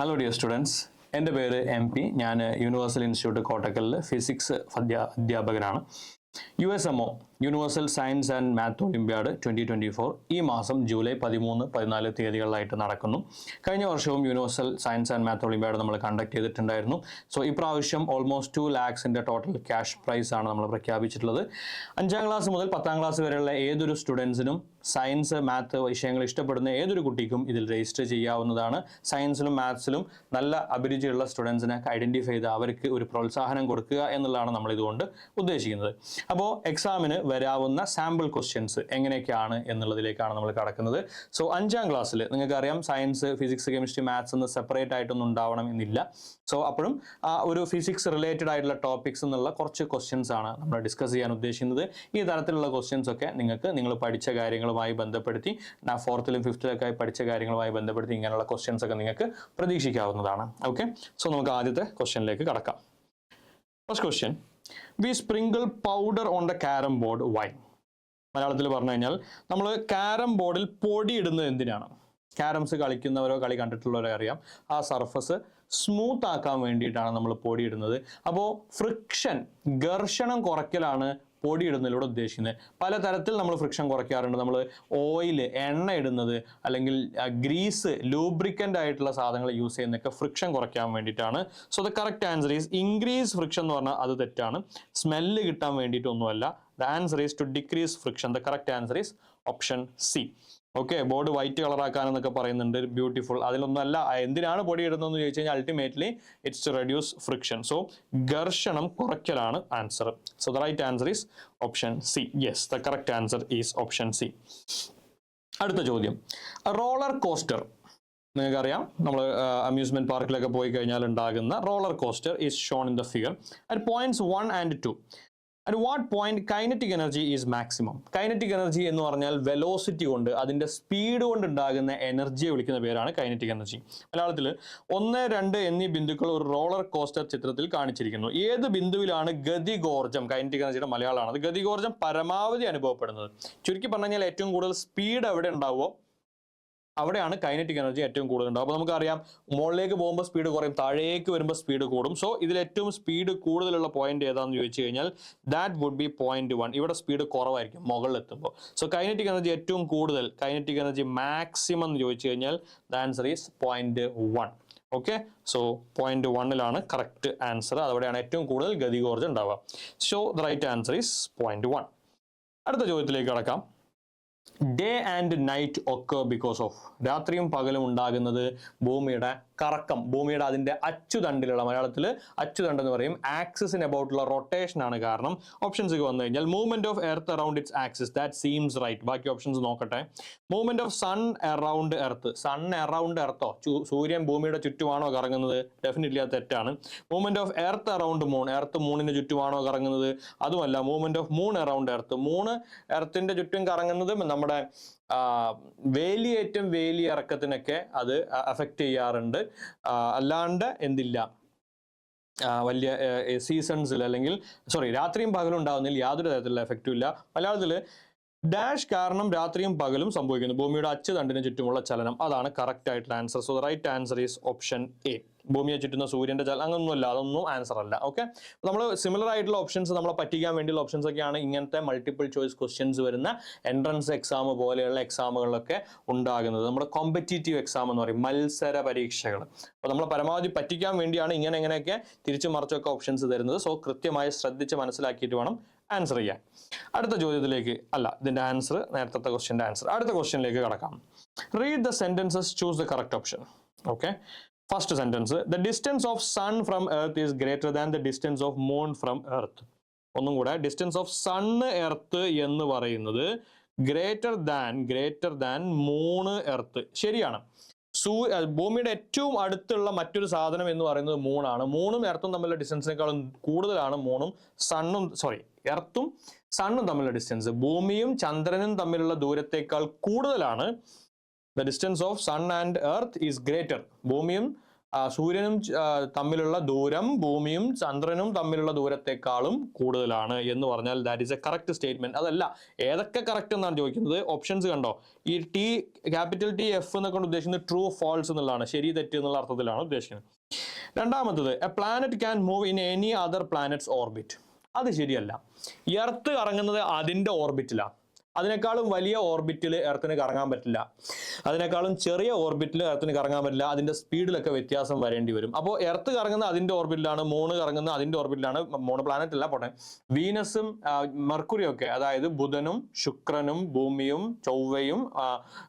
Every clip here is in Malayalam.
ഹലോ ഡിയർ സ്റ്റുഡൻസ് എന്റെ പേര് എം പി ഞാൻ യൂണിവേഴ്സൽ ഇൻസ്റ്റിറ്റ്യൂട്ട് കോട്ടക്കലിൽ ഫിസിക്സ് അധ്യാ അധ്യാപകനാണ്. U S M O universal science and math olympiad twenty twenty four ഈ മാസം ജൂലൈ പതിമൂന്ന് പതിനാല് തീയതികളിലായിട്ട് നടക്കുന്നു. കഴിഞ്ഞ വർഷവും universal science and math olympiad നമ്മൾ കണ്ടക്ട് ചെയ്തിട്ടുണ്ടായിരുന്നു. സോ ഇപ്രാവശ്യം ഓൾമോസ്റ്റ് ടു ലാക്സിന്റെ ടോട്ടൽ ക്യാഷ് പ്രൈസ് ആണ് നമ്മൾ പ്രഖ്യാപിച്ചിട്ടുള്ളത്. അഞ്ചാം ക്ലാസ് മുതൽ പത്താം ക്ലാസ് വരെയുള്ള ഏതൊരു സ്റ്റുഡൻസിനും സയൻസ് മാത്ത് വിഷയങ്ങൾ ഇഷ്ടപ്പെടുന്ന ഏതൊരു കുട്ടിക്കും ഇതിൽ രജിസ്റ്റർ ചെയ്യാവുന്നതാണ്. സയൻസിലും മാത്സിലും നല്ല അഭിരുചിയുള്ള സ്റ്റുഡൻസിനെ ഐഡന്റിഫൈ ചെയ്ത് അവർക്ക് ഒരു പ്രോത്സാഹനം കൊടുക്കുക എന്നുള്ളതാണ് നമ്മൾ ഇതുകൊണ്ട് ഉദ്ദേശിക്കുന്നത് അപ്പോൾ എക്സാമിന് വരാവുന്ന സാമ്പിൾ ക്വസ്റ്റ്യൻസ് എങ്ങനെയൊക്കെയാണ് എന്നുള്ളതിലേക്കാണ് നമ്മൾ കടക്കുന്നത്. സോ അഞ്ചാം ക്ലാസ്സിൽ നിങ്ങൾക്കറിയാം സയൻസ് ഫിസിക്സ് കെമിസ്ട്രി മാത്സ് എന്ന് സെപ്പറേറ്റ് ആയിട്ടൊന്നും ഉണ്ടാവണം എന്നില്ല. സോ അപ്പോഴും ഒരു ഫിസിക്സ് റിലേറ്റഡ് ആയിട്ടുള്ള ടോപ്പിക്സ് എന്നുള്ള കുറച്ച് ക്വസ്റ്റ്യൻസ് ആണ് നമ്മൾ ഡിസ്കസ് ചെയ്യാൻ ഉദ്ദേശിക്കുന്നത്. ഈ തരത്തിലുള്ള ക്വസ്റ്റ്യൻസ് ഒക്കെ നിങ്ങൾക്ക് നിങ്ങൾ പഠിച്ച കാര്യങ്ങളുമായി ബന്ധപ്പെടുത്തി ഫോർത്തിലും ഫിഫ്ത്തിലൊക്കെ പഠിച്ച കാര്യങ്ങളുമായി ബന്ധപ്പെടുത്തി ഇങ്ങനെയുള്ള ക്വസ്റ്റ്യൻസ് ഒക്കെ നിങ്ങൾക്ക് പ്രതീക്ഷിക്കാവുന്നതാണ്. ഓക്കെ സോ നമുക്ക് ആദ്യത്തെ ക്വസ്റ്റ്യനിലേക്ക് കടക്കാം. First question we sprinkle powder on the carrom board why മലയാളത്തിൽ പറഞ്ഞു കഴിഞ്ഞാൽ നമ്മൾ കാരം ബോർഡിൽ പൊടി ഇടുന്നത് എന്തിനാണ്? കാരംസ് കളിക്കുന്നവരോ കളി കണ്ടിട്ടുള്ളവരോ അറിയാം. ആ സർഫസ് സ്മൂത്ത് ആക്കാൻ വേണ്ടിയിട്ടാണ് നമ്മൾ പൊടി ഇടുന്നത്. അപ്പോൾ ഫ്രിക്ഷൻ ഘർഷണം കുറയ്ക്കലാണ് പൊടി ഇടുന്നതിലൂടെ ഉദ്ദേശിക്കുന്നത് പലതരത്തിൽ നമ്മൾ ഫ്രിക്ഷൻ കുറയ്ക്കാറുണ്ട്. നമ്മൾ ഓയിൽ എണ്ണ ഇടുന്നത് അല്ലെങ്കിൽ ഗ്രീസ് ലൂബ്രിക്കന്റ് ആയിട്ടുള്ള സാധനങ്ങൾ യൂസ് ചെയ്യുന്നതൊക്കെ ഫ്രിക്ഷൻ കുറയ്ക്കാൻ വേണ്ടിയിട്ടാണ്. So the correct answer is increase friction എന്ന് പറഞ്ഞാൽ അത് തെറ്റാണ്. സ്മെല്ല് കിട്ടാൻ വേണ്ടിയിട്ടൊന്നുമല്ല. The answer is to decrease friction the correct answer is option C okay board white കളറാക്കാൻ എന്നൊക്കെ പറയുന്നുണ്ട് ബ്യൂട്ടിഫുൾ. അതിലൊന്നല്ല എന്തിനാണ് പൊടി ഇടുന്നത് എന്ന് ചോദിച്ചു കഴിഞ്ഞാൽ ultimately it's to reduce friction so ഘർഷണം കുറയ്ക്കലാണ് answer so the right answer is option C yes the correct answer is option C അടുത്ത ചോദ്യം. റോളർ കോസ്റ്റർ നിങ്ങൾക്കറിയാം നമ്മൾ അമ്യൂസ്മെന്റ് പാർക്കിലൊക്കെ പോയി കഴിഞ്ഞാൽ ഉണ്ടാകുന്ന roller coaster is shown in the figure at points one and two at what point kinetic energy is maximum kinetic energy എന്ന് പറഞ്ഞാൽ വെലോസിറ്റി കൊണ്ട് അതിന്റെ സ്പീഡ് കൊണ്ട് ഉണ്ടാകുന്ന എനർജിയെ വിളിക്കുന്ന പേരാണ് കൈനറ്റിക് എനർജി മലയാളത്തിൽ ഒന്ന് രണ്ട് എന്നീ ബിന്ദുക്കൾ ഒരു റോളർ കോസ്റ്റർ ചിത്രത്തിൽ കാണിച്ചിരിക്കുന്നു. ഏത് ബിന്ദുവിലാണ് ഗതികോർജം കൈനറ്റിക് എനർജിയുടെ മലയാളമാണ്. അത് ഗതികോർജം പരമാവധി അനുഭവപ്പെടുന്നത്. ചുരുക്കി പറഞ്ഞു കഴിഞ്ഞാൽ ഏറ്റവും കൂടുതൽ സ്പീഡ് എവിടെ ഉണ്ടാവുമോ? അവിടെയാണ് കൈനറ്റിക് എനർജി ഏറ്റവും കൂടുതൽ ഉണ്ടാവും അപ്പോൾ നമുക്കറിയാം മുകളിലേക്ക് പോകുമ്പോൾ സ്പീഡ് കുറയും താഴേക്ക് വരുമ്പോൾ സ്പീഡ് കൂടും. സോ ഇതിൽ ഏറ്റവും സ്പീഡ് കൂടുതലുള്ള പോയിന്റ് ഏതാണെന്ന് ചോദിച്ചു കഴിഞ്ഞാൽ that would be point one ഇവിടെ സ്പീഡ് കുറവായിരിക്കും മുകളിൽ എത്തുമ്പോൾ സോ കൈനറ്റിക് എനർജി ഏറ്റവും കൂടുതൽ കൈനറ്റിക് എനർജി മാക്സിമം എന്ന് ചോദിച്ചു കഴിഞ്ഞാൽ the answer is point one okay so point വണ്ണിലാണ് correct answer അതോടെയാണ് ഏറ്റവും കൂടുതൽ ഗതികോർജം ഉണ്ടാവുക. So the right answer is point one അടുത്ത ചോദ്യത്തിലേക്ക് കടക്കാം. ഡേ ആൻഡ് നൈറ്റ് ഒക്കെ ബിക്കോസ് ഓഫ് രാത്രിയും പകലും ഉണ്ടാകുന്നത് ഭൂമിയുടെ കറക്കം ഭൂമിയുടെ അതിന്റെ അച്ചുതണ്ടിലുള്ള മലയാളത്തിൽ അച്ചുതണ്ട് എന്ന് പറയും. ആക്സിസിന് അബൌട്ടുള്ള റൊട്ടേഷൻ ആണ് കാരണം. ഓപ്ഷൻസ് വന്നു കഴിഞ്ഞാൽ movement of earth around its axis that seems right ബാക്കി ഓപ്ഷൻസ് നോക്കട്ടെ. Movement of sun around earth sun around എർത്തോ സൂര്യൻ ഭൂമിയുടെ ചുറ്റുമാണോ കറങ്ങുന്നത്? ഡെഫിനറ്റ്ലി അത് തെറ്റാണ്. Movement of earth around moon earth മൂണിന് ചുറ്റുമാണോ കറങ്ങുന്നത്? അതുമല്ല movement of moon around earth moon എർത്തിന്റെ ചുറ്റും കറങ്ങുന്നത് നമ്മുടെ വേലിയേറ്റം വേലി ഇറക്കത്തിനൊക്കെ അത് അഫക്റ്റ് ചെയ്യാറുണ്ട്. അല്ലാണ്ട് എന്തില്ല. വലിയ സീസൺസിൽ അല്ലെങ്കിൽ സോറി രാത്രിയും പകലും ഉണ്ടാകുന്നതിൽ യാതൊരു തരത്തിലുള്ള എഫക്റ്റും ഇല്ല. മലയാളത്തിൽ ഡാഷ് കാരണം രാത്രിയും പകലും സംഭവിക്കുന്നു. ഭൂമിയുടെ അച്ചുതണ്ടിന് ചുറ്റുമുള്ള ചലനം. അതാണ് കറക്റ്റ് ആയിട്ടുള്ള answer so the right answer is option A ഭൂമിയെ ചുറ്റുന്ന സൂര്യന്റെ ചലനം. അങ്ങനൊന്നുമില്ല. അതൊന്നും ആൻസർ അല്ല. ഓക്കെ നമ്മൾ സിമിലർ ആയിട്ടുള്ള ഓപ്ഷൻസ് നമ്മളെ പറ്റിക്കാൻ വേണ്ടിയുള്ള ഓപ്ഷൻസ് ഒക്കെയാണ് ഇങ്ങനത്തെ മൾട്ടിപ്പിൾ ചോയ്സ് ക്വസ്റ്റ്യൻസ് വരുന്ന എൻട്രൻസ് എക്സാം പോലെയുള്ള എക്സാമുകളിലൊക്കെ ഉണ്ടാകുന്നത്. നമ്മുടെ കോമ്പറ്റീറ്റീവ് എക്സാം എന്ന് പറയും. മത്സര പരീക്ഷകൾ അപ്പോൾ നമ്മൾ പരമാവധി പറ്റിക്കാൻ വേണ്ടിയാണ് ഇങ്ങനെ ഇങ്ങനെയൊക്കെ തിരിച്ചു മറിച്ചൊക്കെ ഓപ്ഷൻസ് തരുന്നത്. സോ കൃത്യമായി ശ്രദ്ധിച്ച് മനസ്സിലാക്കിയിട്ട് വേണം ആൻസർ ചെയ്യാൻ അടുത്ത ചോദ്യത്തിലേക്ക് അല്ല ഇതിന്റെ ആൻസർ നേരത്തെ ക്വസ്റ്റ്യന്റെ ആൻസർ അടുത്ത ക്വസ്റ്റ്യനിലേക്ക് കടക്കാം. Read the sentences choose the correct option okay first sentence the distance of sun from earth is greater than the distance of moon from earth ഒന്നും കൂടെ ഡിസ്റ്റൻസ് ഓഫ് സണ്ണ് എർത്ത് എന്ന് പറയുന്നത് greater than greater than moon earth ശരിയാണ്. സൂ ഭൂമിയുടെ ഏറ്റവും അടുത്തുള്ള മറ്റൊരു സാധനം എന്ന് പറയുന്നത് മൂണാണ് മൂണും എർത്തും തമ്മിലുള്ള ഡിസ്റ്റൻസിനേക്കാളും കൂടുതലാണ് മൂണും സണ്ണും സോറി എർത്തും സണ്ണും തമ്മിലുള്ള ഡിസ്റ്റൻസ് ഭൂമിയും ചന്ദ്രനും തമ്മിലുള്ള ദൂരത്തേക്കാൾ കൂടുതലാണ്. The distance of sun and earth is greater ഭൂമിയും സൂര്യനും തമ്മിലുള്ള ദൂരം ഭൂമിയും ചന്ദ്രനും തമ്മിലുള്ള ദൂരത്തെക്കാളും കൂടുതലാണ് എന്ന് പറഞ്ഞാൽ that is a correct statement അതല്ല ഏതൊക്കെ കറക്റ്റ് എന്നാണ് ചോദിക്കുന്നത്? ഓപ്ഷൻസ് കണ്ടോ? ഈ ടി ക്യാപിറ്റൽ ടി എഫ് എന്നൊക്കെ കൊണ്ട് ഉദ്ദേശിക്കുന്നത് ട്രൂ ഫോൾസ് എന്നുള്ളതാണ്. ശരി തെറ്റ് എന്നുള്ള അർത്ഥത്തിലാണ് ഉദ്ദേശിക്കുന്നത്. രണ്ടാമത്തത് a planet can move in any other planets orbit അത് ശരിയല്ല. എർത്ത് കറങ്ങുന്നത് അതിന്റെ ഓർബിറ്റിലാണ് അതിനേക്കാളും വലിയ ഓർബിറ്റിൽ എർത്തിന് കറങ്ങാൻ പറ്റില്ല. അതിനേക്കാളും ചെറിയ ഓർബിറ്റിൽ എർത്തിന് കറങ്ങാൻ പറ്റില്ല. അതിന്റെ സ്പീഡിലൊക്കെ വ്യത്യാസം വരേണ്ടി വരും. അപ്പോൾ എർത്ത് കറങ്ങുന്ന അതിന്റെ ഓർബിറ്റിലാണ് മൂണ് കറങ്ങുന്ന അതിന്റെ ഓർബിറ്റിലാണ് മൂണ് പ്ലാനറ്റ് അല്ല പോട്ടെ. വീനസും മെർക്കുറിയും ഒക്കെ അതായത് ബുധനും ശുക്രനും ഭൂമിയും ചൊവ്വയും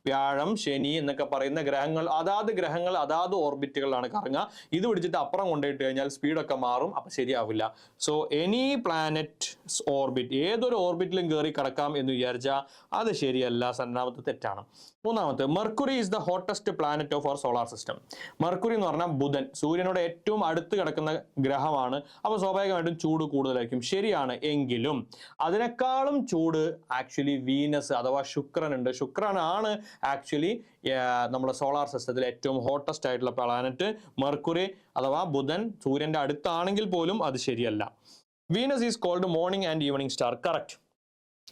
വ്യാഴം ശനി എന്നൊക്കെ പറയുന്ന ഗ്രഹങ്ങൾ അതാത് ഗ്രഹങ്ങൾ അതാത് ഓർബിറ്റുകളിലാണ് കറങ്ങുക. ഇത് പിടിച്ചിട്ട് അപ്പുറം കൊണ്ടുപോയിട്ട് കഴിഞ്ഞാൽ സ്പീഡൊക്കെ മാറും അപ്പൊ ശരിയാവില്ല. സോ എനി പ്ലാനറ്റ് ഓർബിറ്റ് ഏതൊരു ഓർബിറ്റിലും കയറി കിടക്കാം എന്ന് വിചാരിച്ചാൽ അത് ശരിയല്ല സന്നാമത്തെ തെറ്റാണ്. മൂന്നാമത്തെ Mercury is the hottest planet of our solar system Mercury എന്ന് പറഞ്ഞാൽ ബുധൻ സൂര്യനോട് ഏറ്റവും അടുത്ത് കിടക്കുന്ന ഗ്രഹമാണ്. അപ്പോൾ സ്വാഭാവികമായിട്ടും ചൂട് കൂടുതലായിരിക്കും. ശരിയാണ് എങ്കിലും അതിനേക്കാളും ചൂട് ആക്ച്വലി വീനസ് അഥവാ ശുക്രനുണ്ട് ശുക്രനാണ് ആക്ച്വലി നമ്മുടെ സോളാർ സിസ്റ്റത്തിൽ ഏറ്റവും ഹോട്ടസ്റ്റ് ആയിട്ടുള്ള പ്ലാനറ്റ് മെർക്കുറി അഥവാ ബുധൻ സൂര്യന്റെ അടുത്താണെങ്കിൽ പോലും അത് ശരിയല്ല. Venus is called morning and evening star correct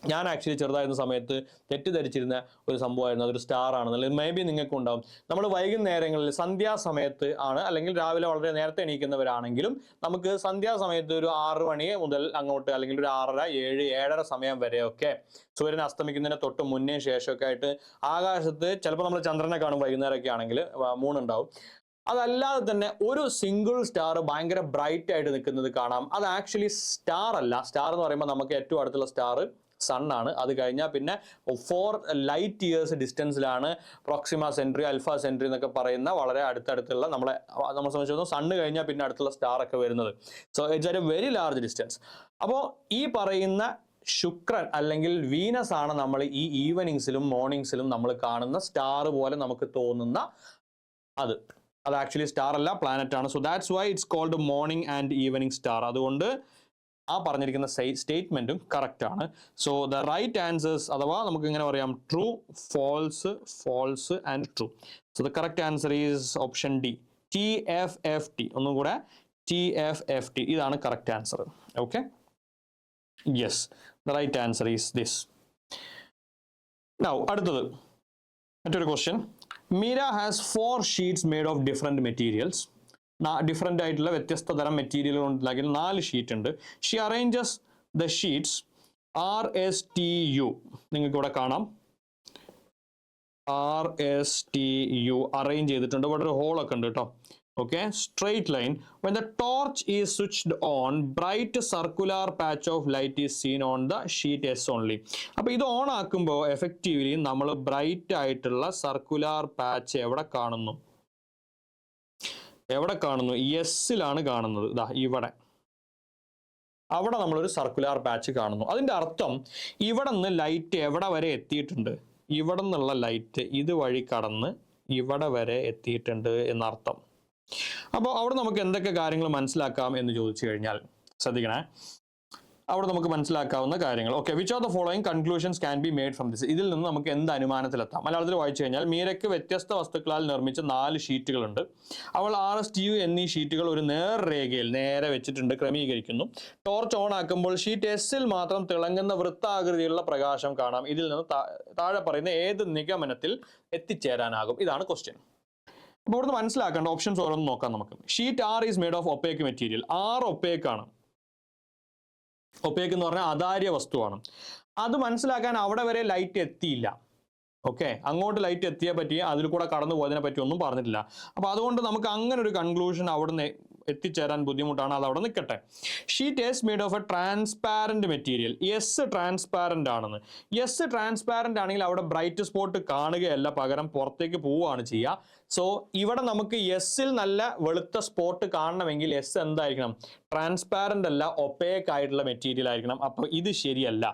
ഞാൻ ആക്ച്വലി ചെറുതായിരുന്ന സമയത്ത് തെറ്റിദ്ധരിച്ചിരുന്ന ഒരു സംഭവമായിരുന്നു. അതൊരു സ്റ്റാർ ആണെന്നുള്ളത് മേ ബി നിങ്ങൾക്കും ഉണ്ടാവും. നമ്മൾ വൈകുന്നേരങ്ങളിൽ സന്ധ്യാസമയത്ത് ആണ് അല്ലെങ്കിൽ രാവിലെ വളരെ നേരത്തെ എണീക്കുന്നവരാണെങ്കിലും നമുക്ക് സന്ധ്യാസമയത്ത് ഒരു ആറ് മണി മുതൽ അങ്ങോട്ട് അല്ലെങ്കിൽ ഒരു ആറര ഏഴ് ഏഴര സമയം വരെയൊക്കെ സൂര്യൻ അസ്തമിക്കുന്നതിന് തൊട്ട് മുന്നേ ശേഷമൊക്കെ ആയിട്ട് ആകാശത്ത് ചിലപ്പോൾ നമ്മൾ ചന്ദ്രനെ കാണും വൈകുന്നേരമൊക്കെ ആണെങ്കിൽ മൂണുണ്ടാവും അതല്ലാതെ തന്നെ ഒരു സിംഗിൾ സ്റ്റാർ ഭയങ്കര ബ്രൈറ്റ് ആയിട്ട് നിൽക്കുന്നത് കാണാം. അത് ആക്ച്വലി സ്റ്റാർ അല്ല. സ്റ്റാർ എന്ന് പറയുമ്പോൾ നമുക്ക് ഏറ്റവും അടുത്തുള്ള സ്റ്റാർ സൺ ആണ് അത് കഴിഞ്ഞാൽ പിന്നെ ഫോർ ലൈറ്റ് ഇയേഴ്സ് ഡിസ്റ്റൻസിലാണ് പ്രോക്സിമ സെൻട്രി അൽഫ സെൻട്രി എന്നൊക്കെ പറയുന്ന വളരെ അടുത്തടുത്തുള്ള നമ്മളെ നമ്മളെ സംബന്ധിച്ചിടത്തോളം സണ്ണ് കഴിഞ്ഞാൽ പിന്നെ അടുത്തുള്ള സ്റ്റാർ ഒക്കെ വരുന്നത്. So it's a very large distance അപ്പോൾ ഈ പറയുന്ന ശുക്രൻ അല്ലെങ്കിൽ വീനസ് ആണ് നമ്മൾ ഈ ഈവനിങ്സിലും മോർണിംഗ്സിലും നമ്മൾ കാണുന്ന സ്റ്റാർ പോലെ നമുക്ക് തോന്നുന്ന അത്. അത് ആക്ച്വലി സ്റ്റാർ അല്ല പ്ലാനറ്റ് ആണ്. So that's why it's called morning and evening star അതുകൊണ്ട് ആ പറഞ്ഞിരിക്കുന്ന സ്റ്റേറ്റ്മെന്റും കറക്റ്റ് ആണ്. സോ ദ റൈറ്റ് ആൻസേഴ്സ് അഥവാ നമുക്ക് ഇങ്ങനെ പറയാം true false false and true so the correct answer is option D T F F T ഒന്നും കൂടെ ടി എഫ് എഫ് ടി ഇതാണ് correct answer okay yes the right answer is this അടുത്തത്. മറ്റൊരു question Meera has four sheets made of different materials different ആയിട്ടുള്ള വ്യത്യസ്ത തരം മെറ്റീരിയലുകൾ ഉണ്ടാക്കി നാല് ഷീറ്റ് ഉണ്ട്. She arranges the sheets R S T U നിങ്ങൾക്ക് ഇവിടെ കാണാം. R S T U arrange ചെയ്തിട്ടുണ്ട്. ഇവിടെ ഒരു ഹോൾ ഒക്കെ ഉണ്ട് കേട്ടോ. Okay straight line when the torch is switched on bright circular patch of light is seen on the sheet S only അപ്പോൾ ഇത് ഓൺ ആക്കുമ്പോൾ എഫക്റ്റീവ്ലി നമ്മൾ ബ്രൈറ്റ് ആയിട്ടുള്ള സർക്കുലാർ പാച്ച് എവിടെ കാണുന്നു? എവിടെ കാണുന്നു? എസ്സിലാണ് കാണുന്നത്. ഇതാ ഇവിടെ. അവിടെ നമ്മളൊരു സർക്കുലാർ പാച്ച് കാണുന്നു. അതിന്റെ അർത്ഥം ഇവിടെ നിന്ന് ലൈറ്റ് എവിടെ വരെ എത്തിയിട്ടുണ്ട്? ഇവിടെ നിന്നുള്ള ലൈറ്റ് ഇതുവഴി കടന്ന് ഇവിടെ വരെ എത്തിയിട്ടുണ്ട് എന്നർത്ഥം. അപ്പോൾ അവിടെ നമുക്ക് എന്തൊക്കെ കാര്യങ്ങൾ മനസ്സിലാക്കാം എന്ന് ചോദിച്ചു കഴിഞ്ഞാൽ ശ്രദ്ധിക്കണേ. അവിടെ നമുക്ക് മനസ്സിലാക്കാവുന്ന കാര്യങ്ങൾ. Okay which are the following conclusions can be made from this ഇതിൽ നിന്ന് നമുക്ക് എന്ത് അനുമാനത്തിലെത്താം? മലയാളത്തിൽ വായിച്ചു കഴിഞ്ഞാൽ മീരയ്ക്ക് വ്യത്യസ്ത വസ്തുക്കളാൽ നിർമ്മിച്ച നാല് ഷീറ്റുകളുണ്ട്. അവൾ ആർ എസ് ടി യു എന്നീ ഷീറ്റുകൾ ഒരു നേർരേഖയിൽ നേരെ വെച്ചിട്ടുണ്ട് ക്രമീകരിക്കുന്നു. ടോർച്ച് ഓൺ ആക്കുമ്പോൾ ഷീറ്റ് എസിൽ മാത്രം തിളങ്ങുന്ന വൃത്താകൃതിയുള്ള പ്രകാശം കാണാം. ഇതിൽ നിന്ന് താഴെ പറയുന്ന ഏത് നിഗമനത്തിൽ എത്തിച്ചേരാനാകും? ഇതാണ് ക്വസ്റ്റ്യൻ ഇപ്പോൾ ഇവിടുന്ന് മനസ്സിലാക്കേണ്ട ഓപ്ഷൻസ് ഓരോന്ന് നോക്കാം നമുക്ക്. Sheet R is made of opaque material R ഒപ്പേക്കാണ് opaque എന്ന് പറഞ്ഞാൽ അതാര്യ വസ്തുവാണ്. അത് മനസ്സിലാക്കാൻ അവിടെ വരെ ലൈറ്റ് എത്തിയില്ല. ഓക്കെ അങ്ങോട്ട് ലൈറ്റ് എത്തിയേ പറ്റി അതിൽ കൂടെ കടന്നു പോയതിനെ പറ്റി ഒന്നും പറഞ്ഞിട്ടില്ല. അപ്പൊ അതുകൊണ്ട് നമുക്ക് അങ്ങനെ ഒരു കൺക്ലൂഷൻ അവിടുന്ന് എത്തിച്ചേരാൻ ബുദ്ധിമുട്ടാണ്. അത് അവിടെ നിൽക്കട്ടെ. Sheet S made of a transparent material S transparent ആണെന്ന്. എസ് ട്രാൻസ്പാരന്റ് ആണെങ്കിൽ അവിടെ ബ്രൈറ്റ് സ്പോട്ട് കാണുകയല്ല. പകരം പുറത്തേക്ക് പോവുകയാണ് ചെയ്യുക. സോ ഇവിടെ നമുക്ക് എസ്സിൽ നല്ല വെളുത്ത സ്പോട്ട് കാണണമെങ്കിൽ എസ് എന്തായിരിക്കണം? ട്രാൻസ്പാരന്റ് അല്ല ഒപ്പേക്ക് ആയിട്ടുള്ള മെറ്റീരിയൽ ആയിരിക്കണം. അപ്പോൾ ഇത് ശരിയല്ല.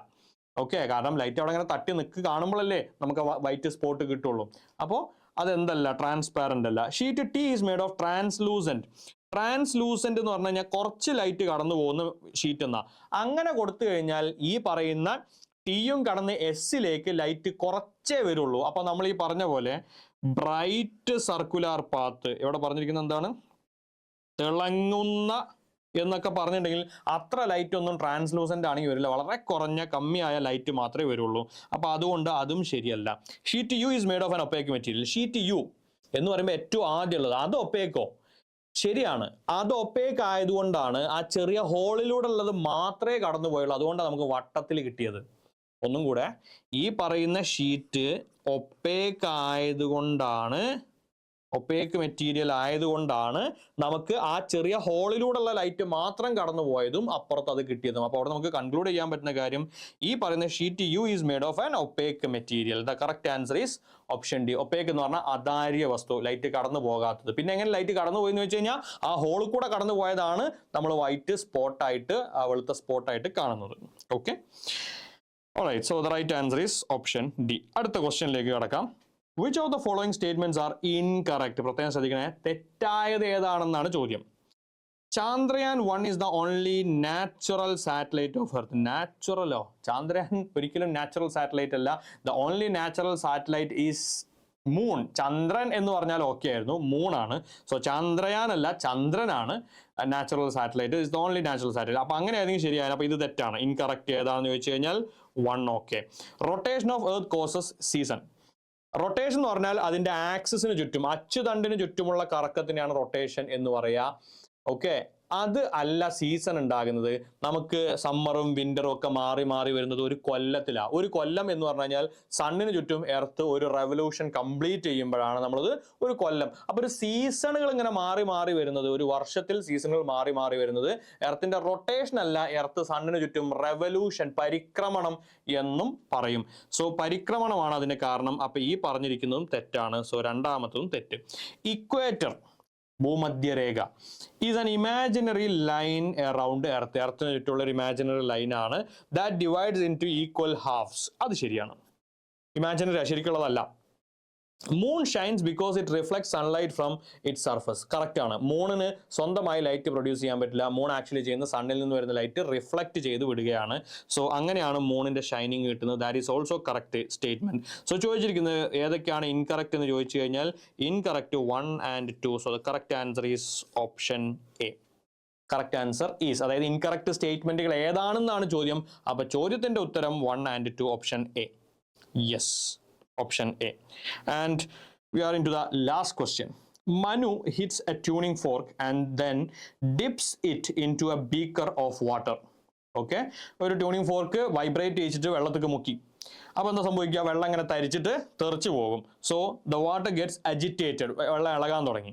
ഓക്കെ കാരണം ലൈറ്റ് അവിടെ ഇങ്ങനെ തട്ടി നിൽക്ക് കാണുമ്പോഴല്ലേ നമുക്ക് വൈറ്റ് സ്പോട്ട് കിട്ടുള്ളൂ. അപ്പോൾ അതെന്തല്ല? ട്രാൻസ്പാരന്റ് അല്ല. Sheet T is made of translucent translucent എന്ന് പറഞ്ഞു കഴിഞ്ഞാൽ കുറച്ച് ലൈറ്റ് കടന്നു പോകുന്ന ഷീറ്റ് എന്നാ. അങ്ങനെ കൊടുത്തു കഴിഞ്ഞാൽ ഈ പറയുന്ന ടിയും കടന്ന് എസ്സിലേക്ക് ലൈറ്റ് കുറച്ചേ വരുള്ളൂ. അപ്പൊ നമ്മൾ ഈ പറഞ്ഞ പോലെ ബ്രൈറ്റ് സർക്കുലാർ പാത്ത് ഇവിടെ പറഞ്ഞിരിക്കുന്ന എന്താണ്? തിളങ്ങുന്ന എന്നൊക്കെ പറഞ്ഞിട്ടുണ്ടെങ്കിൽ അത്ര ലൈറ്റ് ഒന്നും ട്രാൻസ്ലൂസന്റ് ആണെങ്കിൽ വരില്ല. വളരെ കുറഞ്ഞ കമ്മിയായ ലൈറ്റ് മാത്രമേ വരുള്ളൂ. അപ്പോൾ അതുകൊണ്ട് അതും ശരിയല്ല. Sheet U is made of an opaque material sheet U എന്ന് പറയുമ്പോൾ ഏറ്റവും ആദ്യമുള്ളത്. അത് ഒപ്പേക്കോ ശരിയാണ്. അത് ഒപ്പേക്ക് ആയതുകൊണ്ടാണ് ആ ചെറിയ ഹോളിലൂടെ ഉള്ളത് മാത്രമേ കടന്നു പോയുള്ളൂ അതുകൊണ്ടാണ് നമുക്ക് വട്ടത്തിൽ കിട്ടിയത്. ഒന്നും കൂടെ ഈ പറയുന്ന ഷീറ്റ് ഒപ്പേക്ക് ആയതുകൊണ്ടാണ് ഒപ്പേക്ക് മെറ്റീരിയൽ ആയതുകൊണ്ടാണ് നമുക്ക് ആ ചെറിയ ഹോളിലൂടെയുള്ള ലൈറ്റ് മാത്രം കടന്നു പോയതും അപ്പുറത്ത് അത് കിട്ടിയതും. അപ്പോൾ അവിടെ നമുക്ക് കൺക്ലൂഡ് ചെയ്യാൻ പറ്റുന്ന കാര്യം ഈ പറയുന്ന sheet U is made of an opaque material the correct answer is option D opaque എന്ന് പറഞ്ഞാൽ അതാര്യ വസ്തു ലൈറ്റ് കടന്നു പോകാത്തത്. പിന്നെ എങ്ങനെ ലൈറ്റ് കടന്നു പോയെന്ന് വെച്ച് കഴിഞ്ഞാൽ ആ ഹോളിൽ കൂടെ കടന്നു പോയതാണ് നമ്മൾ വൈറ്റ് സ്പോട്ടായിട്ട് വെളുത്ത സ്പോട്ടായിട്ട് കാണുന്നത്. Okay alright so the right answer is option D അടുത്ത ക്വസ്റ്റ്യനിലേക്ക് കിടക്കാം. Which of the following statements are incorrect പ്രത്യേകം ശ്രദ്ധിക്കണേ. തെറ്റായത് ഏതാണെന്നാണ് ചോദ്യം. Chandrayaan one is the only natural satellite of earth നാച്ചുറലോ Chandrayaan ഒരിക്കലും നാച്ചുറൽ സാറ്റലൈറ്റ് അല്ല. The only natural satellite is moon ചന്ദ്രൻ എന്ന് പറഞ്ഞാൽ ഓക്കെ ആയിരുന്നു. മൂണാണ് സോ ചന്ദ്രയാൻ അല്ല ചന്ദ്രനാണ് natural satellite is the only natural satellite അപ്പൊ അങ്ങനെ ആയിരിക്കും ശരിയാണ് അപ്പൊ ഇത് തെറ്റാണ്. ഇൻകറക്റ്റ് ഏതാണെന്ന് ചോദിച്ചു കഴിഞ്ഞാൽ one okay rotation of earth causes season rotation എന്ന് പറഞ്ഞാൽ അതിന്റെ ആക്സിസിന് ചുറ്റും അച്ചുതണ്ടിന് ചുറ്റുമുള്ള കറക്കത്തിനെയാണ് റൊട്ടേഷൻ എന്ന് പറയുക. ഓക്കെ അത് അല്ല സീസൺ ഉണ്ടാകുന്നത്. നമുക്ക് സമ്മറും വിന്ററും ഒക്കെ മാറി മാറി വരുന്നത് ഒരു കൊല്ലത്തിലാണ് ഒരു കൊല്ലം എന്ന് പറഞ്ഞു കഴിഞ്ഞാൽ സണ്ണിന് ചുറ്റും എർത്ത് ഒരു റെവല്യൂഷൻ കംപ്ലീറ്റ് ചെയ്യുമ്പോഴാണ് നമ്മളത് ഒരു കൊല്ലം. അപ്പൊ ഒരു സീസണുകൾ ഇങ്ങനെ മാറി മാറി വരുന്നത് ഒരു വർഷത്തിൽ സീസണുകൾ മാറി മാറി വരുന്നത് എർത്തിന്റെ റൊട്ടേഷൻ അല്ല എർത്ത് സണ്ണിന് ചുറ്റും റെവല്യൂഷൻ പരിക്രമണം എന്നും പറയും. സോ പരിക്രമണമാണ് അതിന്റെ കാരണം. അപ്പൊ ഈ പറഞ്ഞിരിക്കുന്നതും തെറ്റാണ്. സോ രണ്ടാമത്തതും തെറ്റ്. Equator ഭൂമധ്യരേഖ. Is an imaginary line around earth എർത്തിന് ചുറ്റുള്ള ഒരു ഇമാജിനറി ലൈൻ ആണ്. That divides in two equal halves അത് ശരിയാണ്. Imaginary ശരിക്കുള്ളതല്ല. Moon shines because it reflect sunlight from it surface correct ആണ്. മൂണിന് സ്വന്തമായി ലൈറ്റ് പ്രൊഡ്യൂസ് ചെയ്യാൻ പറ്റില്ല. മൂൺ ആക്ച്വലി ചെയ്യുന്ന സണ്ണിൽ നിന്ന് വരുന്ന ലൈറ്റ് റിഫ്ലക്ട് ചെയ്ത് വിടുകയാണ്. സോ അങ്ങനെയാണ് മൂണിന്റെ ഷൈനിങ് കിട്ടുന്നത്. That is also correct statement so ചോദിച്ചിരിക്കുന്നത് ഏതൊക്കെയാണ് ഇൻകറക്റ്റ് എന്ന് ചോദിച്ചു കഴിഞ്ഞാൽ incorrect one and two so the correct answer is option A correct answer is അതായത് ഇൻകറക്റ്റ് സ്റ്റേറ്റ്മെന്റുകൾ ഏതാണെന്നാണ് ചോദ്യം. അപ്പോൾ ചോദ്യത്തിന്റെ ഉത്തരം one and two option A yes option A. And we are into the last question. Manu hits a tuning fork and then dips it into a beaker of water. Okay ഒരു ട്യൂണിംഗ് ഫോർക്ക് വൈബ്രേറ്റ് ചെയ്തിട്ട് വെള്ളത്തേക്ക് മുക്കി അപ്പോൾ എന്താ സംഭവിക്കുക? വെള്ളം ഇങ്ങനെ തരിച്ചിട്ട് തെറിച്ചു പോകും. So the water gets agitated വെള്ളം ഇളകാൻ തുടങ്ങി.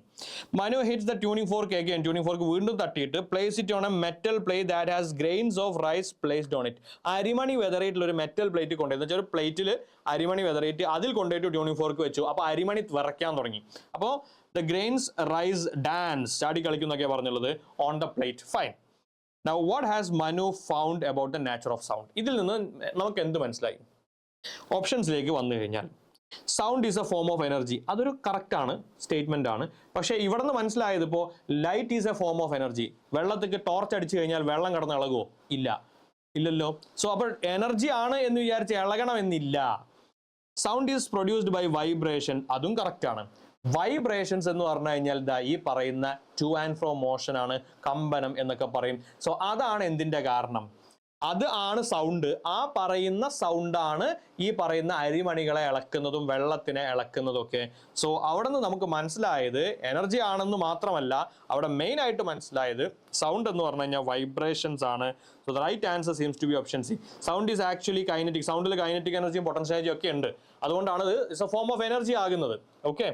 Manu hits the tuning for fork and tuning fork വീണ്ടും തട്ടിയിട്ട് place it on a metal plate that has grains of rice placed on it അരിമണി വെതറേറ്റിൽ ഒരു മെറ്റൽ പ്ലേറ്റ് കൊണ്ടുപോയി. വെച്ചാൽ ഒരു പ്ലേറ്റിൽ അരിമണി വെതറേറ്റ് അതിൽ കൊണ്ടുപോയിട്ട് ട്യൂണിംഗ് ഫോർക്ക് വെച്ചു. അപ്പോൾ അരിമണി വിറയ്ക്കാൻ തുടങ്ങി. അപ്പോൾ ദ ഗ്രെയിൻസ് റൈസ് ഡാൻസ് ചാടി കളിക്കുന്നൊക്കെ പറഞ്ഞുള്ളത്. On the plate fine now what has Manu found about the nature of sound ഇതിൽ നിന്ന് നമുക്ക് എന്ത് മനസ്സിലായി? ഓപ്ഷൻസിലേക്ക് വന്നു കഴിഞ്ഞാൽ sound is a form of energy അതൊരു കറക്റ്റ് ആണ് സ്റ്റേറ്റ്മെന്റ് ആണ്. പക്ഷേ ഇവിടെ നിന്ന് മനസ്സിലായത് ഇപ്പോൾ light is a form of energy വെള്ളത്തേക്ക് torch അടിച്ചു കഴിഞ്ഞാൽ വെള്ളം കടന്ന് ഇളകുമോ ഇല്ല. ഇല്ലല്ലോ. സോ അപ്പോൾ എനർജി ആണ് എന്ന് വിചാരിച്ച് ഇളകണമെന്നില്ല sound is produced by vibration അതും കറക്റ്റ് ആണ്. വൈബ്രേഷൻസ് എന്ന് പറഞ്ഞു കഴിഞ്ഞാൽ ദാ ഈ പറയുന്ന ടു ആൻഡ് ഫ്രോ മോഷൻ ആണ് കമ്പനം എന്നൊക്കെ പറയും. സോ അതാണ് എന്തിന്റെ കാരണം? അത് ആണ് സൗണ്ട് ആ പറയുന്ന സൗണ്ടാണ് ഈ പറയുന്ന അരിമണികളെ ഇളക്കുന്നതും വെള്ളത്തിനെ ഇളക്കുന്നതും ഒക്കെ സോ അവിടെ നിന്ന് നമുക്ക് മനസ്സിലായത് എനർജി ആണെന്ന് മാത്രമല്ല അവിടെ മെയിൻ ആയിട്ട് മനസ്സിലായത് സൗണ്ട് എന്ന് പറഞ്ഞു കഴിഞ്ഞാൽ വൈബ്രേഷൻസ് ആണ്. So the right answer seems to be option C sound is actually kinetic സൗണ്ടിൽ കൈനറ്റിക് എനർജിയും പൊട്ടൻഷ്യൽ എനർജിയും ഒക്കെ ഉണ്ട്. അതുകൊണ്ടാണ് ഇത് it's a form of energy ആകുന്നത്. Okay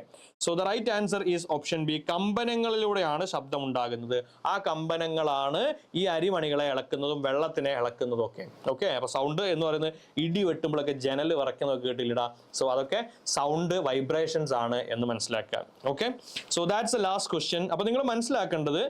so the right answer is option B കമ്പനങ്ങളിലൂടെയാണ് ശബ്ദം ഉണ്ടാകുന്നത്. ആ കമ്പനങ്ങളാണ് ഈ അരിമണികളെ ഇളക്കുന്നതും വെള്ളത്തിനെ ഇളക്കുന്നതും ഒക്കെ. ഓക്കെ അപ്പൊ സൗണ്ട് എന്ന് പറയുന്നത് ഇടി വെട്ടുമ്പോഴൊക്കെ ജനൽ വിറയ്ക്കുന്നതൊക്കെ കേട്ടില്ലടാ സോ അതൊക്കെ സൗണ്ട് വൈബ്രേഷൻസ് ആണ് എന്ന് മനസ്സിലാക്കുക. Okay so that's a last question അപ്പൊ നിങ്ങൾ മനസ്സിലാക്കേണ്ടത്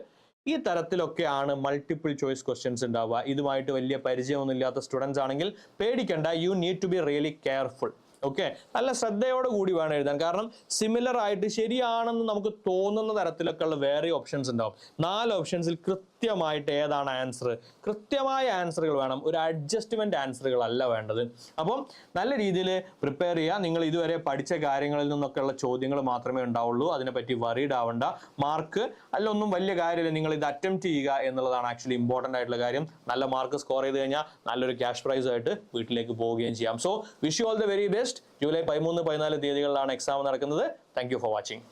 ഈ തരത്തിലൊക്കെയാണ് മൾട്ടിപ്പിൾ ചോയ്സ് ക്വസ്റ്റ്യൻസ് ഉണ്ടാവുക. ഇതുമായിട്ട് വലിയ പരിചയമൊന്നുമില്ലാത്ത സ്റ്റുഡൻസ് ആണെങ്കിൽ പേടിക്കേണ്ട. You need to be really careful okay. നല്ല ശ്രദ്ധയോട് കൂടി വേണം എഴുതാൻ. കാരണം സിമിലർ ആയിട്ട് ശരിയാണെന്ന് നമുക്ക് തോന്നുന്ന തരത്തിലൊക്കെ ഉള്ള വേറെ ഓപ്ഷൻസ് ഉണ്ടാവും. നാല് ഓപ്ഷൻസിൽ കൃത്യമായിട്ട് ഏതാണ് ആൻസർ കൃത്യമായ ആൻസറുകൾ വേണം. ഒരു അഡ്ജസ്റ്റ്മെന്റ് ആൻസറുകൾ അല്ല വേണ്ടത്. അപ്പം നല്ല രീതിയിൽ പ്രിപ്പയർ ചെയ്യുക. നിങ്ങൾ ഇതുവരെ പഠിച്ച കാര്യങ്ങളിൽ നിന്നൊക്കെയുള്ള ചോദ്യങ്ങൾ മാത്രമേ ഉണ്ടാവുള്ളൂ. അതിനെപ്പറ്റി വറീഡ് ആവണ്ട. മാർക്ക് അല്ല ഒന്നും വലിയ കാര്യമില്ല. നിങ്ങൾ ഇത് അറ്റംപ്റ്റ് ചെയ്യുക എന്നുള്ളതാണ് ആക്ച്വലി ഇമ്പോർട്ടന്റ് ആയിട്ടുള്ള കാര്യം. നല്ല മാർക്ക് സ്കോർ ചെയ്ത് കഴിഞ്ഞാൽ നല്ലൊരു ക്യാഷ് പ്രൈസ് ആയിട്ട് വീട്ടിലേക്ക് പോവുകയും ചെയ്യാം. So wish you all the very best July പതിമൂന്ന് പതിനാല് തീയതികളിലാണ് എക്സാം നടക്കുന്നത്. Thank for watching